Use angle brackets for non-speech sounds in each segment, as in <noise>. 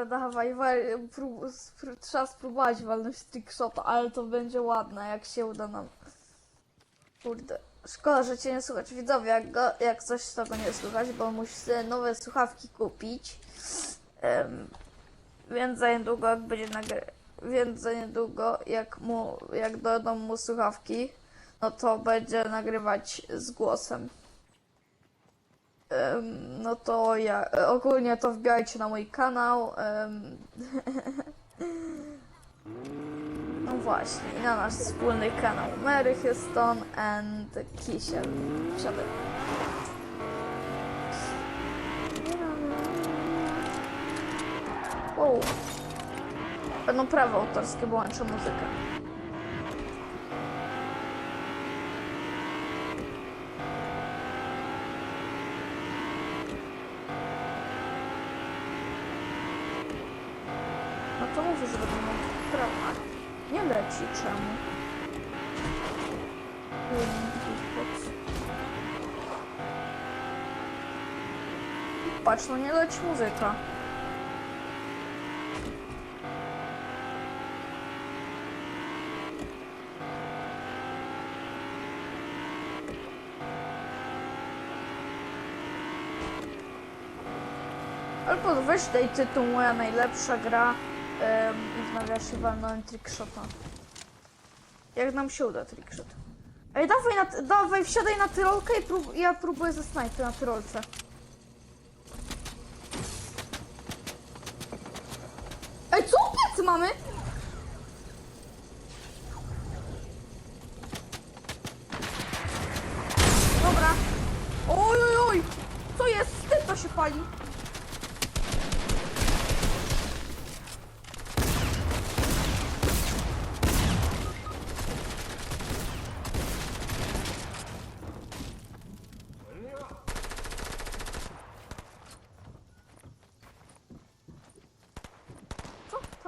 Dobra, dawaj, wa- prób, spró- trzeba spróbować walnąć trickshota, ale to będzie ładne, jak się uda nam. Kurde, szkoda, że cię nie słuchać. Widzowie, jak, go, jak coś z tego nie słuchać, bo musi sobie nowe słuchawki kupić. Em, więc za niedługo, jak będzie nagry... Więc za niedługo, jak mu, jak dodam mu słuchawki, no to będzie nagrywać z głosem. No to ja e, ogólnie to wbijajcie na mój kanał. <laughs> no właśnie, na nasz wspólny kanał Mary Houston and Kisiel. Wsiadaj. Wow. Będą prawa autorskie, bo łączę muzykę. No to mówię, że będą prawa. Nie leci czemu? Patrz, no nie leci muzyka. Albo weź daj tytuł moja najlepsza gra i w nawiasie walnąłem trickshota. Jak nam się uda trickshot. Ej, dawaj, na, dawaj, wsiadaj na tyrolkę i prób, ja próbuję ze snajpy na tyrolce. Ej, co plecy mamy? Dobra. Oj, oj, oj. Co jest? Z tym to się pali.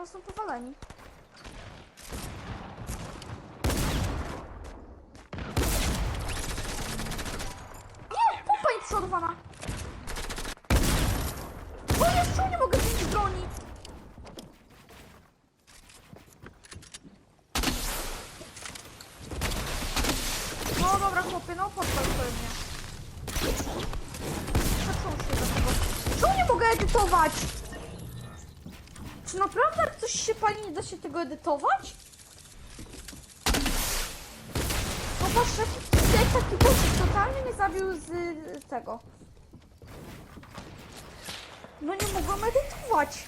Tam są powaleni. Nie! Pompa jest przeładowana! O jeszcze nie mogę zmienić broni! No dobra chłopie, no podpal sobie mnie. Zaczął się do tego. Czemu nie mogę edytować? Czy naprawdę jak coś się pali, nie da się tego edytować? Popatrz, jaki jak taki bucik totalnie mnie zabił z y, tego. No nie mogłam edytować.